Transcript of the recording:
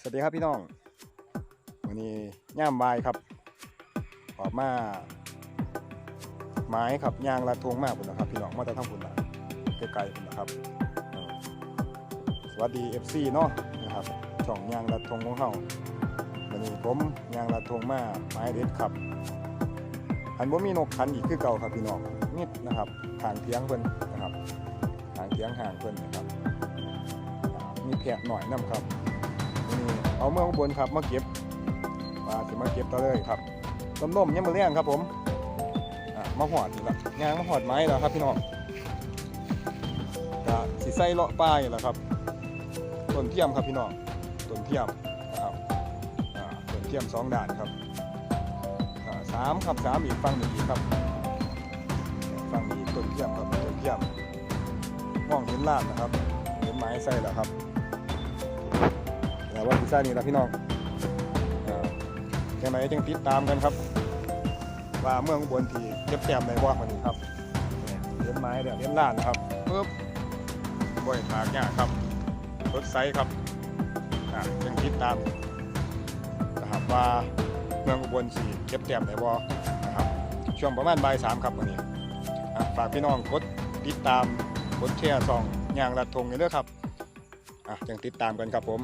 สวัสดีครับพี่น้อง วันนี้ย่ามบายครับ ออกมาไม้ครับยางละทวงมากคุณนะครับ พี่น้องมาแต่ทั้งคุณละไกลๆคุณนะครับ สวัสดี FC เนาะนะครับช่องยางละทวงของเฮาวันนี้ผมยางละทวงมาไม้เด็ดครับ อันว่ามีนกขันอีกคือเก่าครับพี่น้องนิดนะครับทางเทียงเพิ่นนะครับทางเทียงห่างเพิ่นนะครับมีแผะหน่อยน้ำครับ เอาเมื่อข้างบนครับมาเก็บมาสิมาเก็บต่อเลยครับต้มนมยังมาเลี้ยงครับผมมาหอดนี่ละยางมาหอดไม้แล้วครับพี่น้องกะสีไส้เลาะป้ายแล้วครับต้นเทียมครับพี่น้องต้นเทียมนะครับต้นเทียมสองด่านครับสามครับสามอีกฟังหนึ่งอีครับฟังนี้ต้นเทียมครับต้นเทียมมองเห็นลาดนะครับเห็นไม้ใส่แล้วครับ แต่ว่าพิซซ่านี่ละพี่น้องอ่าจังไหนจังติดตามกันครับ ว่าเมืองอุบนที่เก็บแต้มในว่ามันนี้ครับเลี้ยงไม้เดี๋ยวเลี้ยงล้านนะครับปึ๊บบ่อยถากเนี่ยครับรถไซส์ครับจึงติดตามนะครับว่าเมืองอุบลสีเก็บแต้มในว่านะครับช่วงประมาณบ่ายสามครับวันนี้ฝากพี่น้องกดติดตามกดแชร์ซองย่างลัดทงกันด้วยครับอะจังติดตามกันครับผม